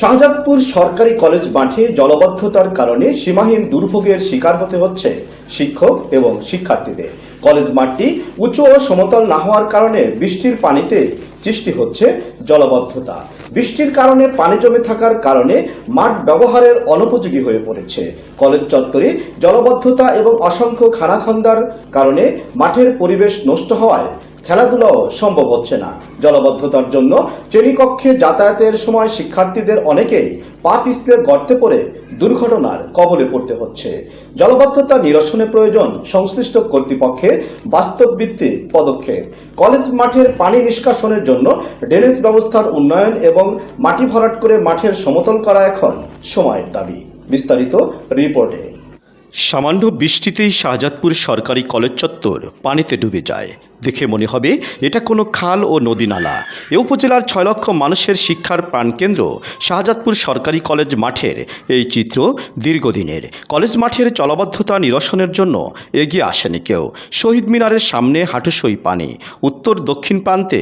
শাহজাদপুর সরকারি কলেজ মাঠে জলবদ্ধতার কারণে সীমাহীন দুর্ভোগের শিকার হতে হচ্ছে শিক্ষক এবং শিক্ষার্থীদের। কলেজ মাঠটি উঁচু ও সমতল না হওয়ার কারণে বৃষ্টির পানিতে সৃষ্টি হচ্ছে জলবদ্ধতা। বৃষ্টির কারণে পানি জমে থাকার কারণে মাঠ ব্যবহারের অনুপযোগী হয়ে পড়েছে। কলেজ চত্বরে জলবদ্ধতা এবং অসংখ্য খানাখন্দার কারণে মাঠের পরিবেশ নষ্ট হওয়ায় খেলাধুলাও সম্ভব হচ্ছে না। জলবদ্ধতার জন্য শ্রেণীকক্ষে যাতায়াতের সময় শিক্ষার্থীদের অনেকেই পা পিছলে গর্তে পড়ে দুর্ঘটনার কবলে পড়তে হচ্ছে। জলবদ্ধতা নিরসনে প্রয়োজন সংশ্লিষ্ট কর্তৃপক্ষের বাস্তব ভিত্তিক পদক্ষেপ। কলেজ মাঠের পানি নিষ্কাশনের জন্য ড্রেনেজ ব্যবস্থার উন্নয়ন এবং মাটি ভরাট করে মাঠের সমতল করা এখন সময়ের দাবি। বিস্তারিত রিপোর্টে। সামান্য বৃষ্টিতেই শাহজাদপুর সরকারি কলেজ চত্বর পানিতে ডুবে যায়। দেখে মনে হবে এটা কোনো খাল ও নদী নালা। এ উপজেলার ছয় লক্ষ মানুষের শিক্ষার প্রাণকেন্দ্র। শাহজাদপুর সরকারি কলেজ মাঠের এই চিত্র দীর্ঘদিনের। কলেজ মাঠের জলবদ্ধতা নিরসনের জন্য এগিয়ে আসেনি কেউ। শহীদ মিনারের সামনে হাঁটুসই পানি। উত্তর দক্ষিণ প্রান্তে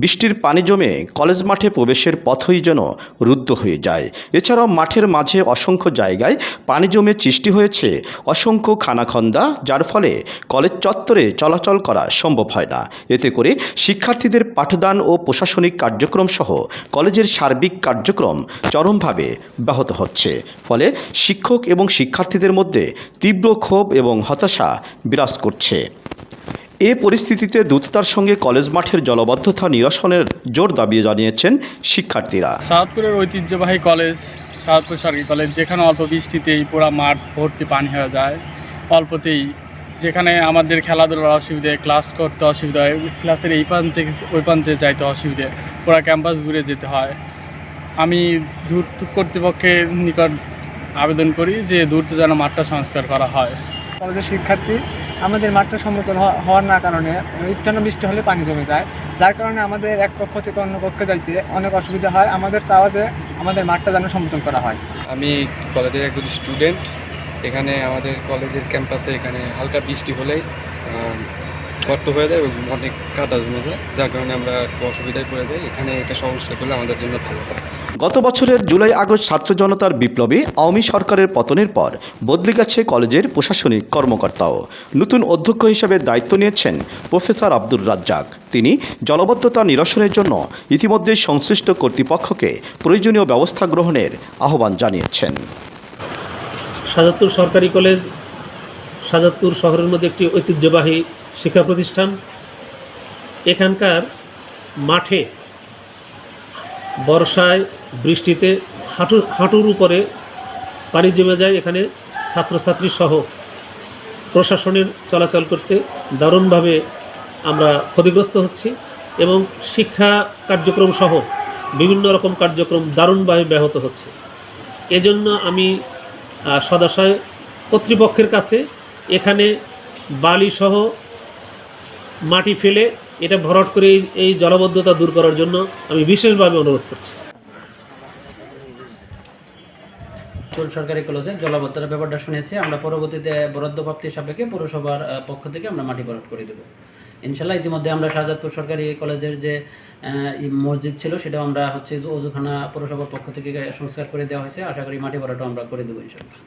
বৃষ্টির পানি জমে কলেজ মাঠে প্রবেশের পথই যেন রুদ্ধ হয়ে যায়। এছাড়াও মাঠের মাঝে অসংখ্য জায়গায় পানি জমে সৃষ্টি হয়েছে অসংখ্য খানাখন্দা, যার ফলে কলেজ চত্বরে চলাচল করা সম্ভব হয়। না। এতে করে শিক্ষার্থীদের পাঠদান ও প্রশাসনিক কার্যক্রম সহ কলেজের সার্বিক কার্যক্রম চরমভাবে ব্যাহত হচ্ছে। ফলে শিক্ষক এবং শিক্ষার্থীদের মধ্যে তীব্র ক্ষোভ এবং হতাশা বিরাজ করছে। এ পরিস্থিতিতে দ্রুততার সঙ্গে কলেজ মাঠের জলবদ্ধতা নিরসনের জোর দাবি জানিয়েছেন শিক্ষার্থীরা। সাহাদপুরের ঐতিহ্যবাহী কলেজ, সাহাদপুর সরকারি কলেজ, যেখানে অল্প বৃষ্টিতেই পুরো মাঠ ভর্তি পানি হয়ে যায়, অল্পতেই যেখানে আমাদের খেলাধুলার অসুবিধে ক্লাস করতে অসুবিধা হয় ক্লাসের এই প্রান্ত থেকে ওই প্রান্তে যাইতে অসুবিধে পুরো ক্যাম্পাস ঘুরে যেতে হয়। আমি দূর কর্তৃপক্ষের নিকট আবেদন করি যে দূরত যেন মাঠটা সংস্কার করা হয়। কলেজের শিক্ষার্থী আমাদের মাঠটা সমতল হওয়া- হওয়ার না কারণে ইচ্ছান্ন বৃষ্টি হলে পানি জমে যায় যার কারণে আমাদের এক কক্ষ থেকে অন্য কক্ষে যাইতে অনেক অসুবিধা হয়। আমাদের চাওয়া যে আমাদের মাঠটা যেন সমতল করা হয়। আমি কলেজের একজন স্টুডেন্ট এখানে আমাদের কলেজের ক্যাম্পাসে এখানে হালকা বৃষ্টি হলেই গর্ত হয়ে যায় এবং অনেক কাদা জমে যায়, যার কারণে আমরা একটু অসুবিধায় পড়ে যাই। এখানে এটা সমস্যা করলে আমাদের জন্য ভালো হয়। গত বছরের জুলাই, আগস্ট ছাত্র জনতার বিপ্লবে আওয়ামী সরকারের পতনের পর বদলে গেছে কলেজের প্রশাসনিক কর্মকর্তাও। নতুন অধ্যক্ষ হিসেবে দায়িত্ব নিয়েছেন প্রফেসর আব্দুর রাজ্জাক। তিনি জলবদ্ধতা নিরসনের জন্য ইতিমধ্যে সংশ্লিষ্ট কর্তৃপক্ষকে প্রয়োজনীয় ব্যবস্থা গ্রহণের আহ্বান জানিয়েছেন। সাজাদপুর সরকারি কলেজ সাজাদপুর শহরের মধ্যে একটি ঐতিহ্যবাহী শিক্ষা প্রতিষ্ঠান। এখানকার মাঠে বর্ষায় বৃষ্টিতে হাঁটু, হাঁটুর উপরে পানি জমে যায়। এখানে ছাত্রছাত্রী সহ প্রশাসনের চলাচল করতে দারুণভাবে আমরা ক্ষতিগ্রস্ত হচ্ছি এবং শিক্ষা কার্যক্রম সহ বিভিন্ন রকম কার্যক্রম দারুণভাবে ব্যাহত হচ্ছে। এজন্য আমি সদাশয় কর্তৃপক্ষের কাছে এখানে বালি সহ মাটি ফেলে এটা ভরাট করে এই- জলবদ্ধতা দূর করার জন্য আমি বিশেষভাবে অনুরোধ করছি। চুল সরকারি কলেজে জলাবদ্ধতার ব্যাপারটা শুনেছি। আমরা পরবর্তীতে বরাদ্দ প্রাপ্তির সাপেক্ষে পৌরসভার পক্ষ থেকে আমরা মাটি বরাদ করে দেবো। ইনশাল্লাহ ইতিমধ্যে আমরা শাহজাদপুর সরকারি কলেজের যে মসজিদ ছিল, সেটাও আমরা হচ্ছে অজুখানা পৌরসভার পক্ষ থেকে সংস্কার করে দেওয়া হয়েছে। আশা করি মাটি ভরাটাও আমরা করে দেবো ইনশাল্লাহ।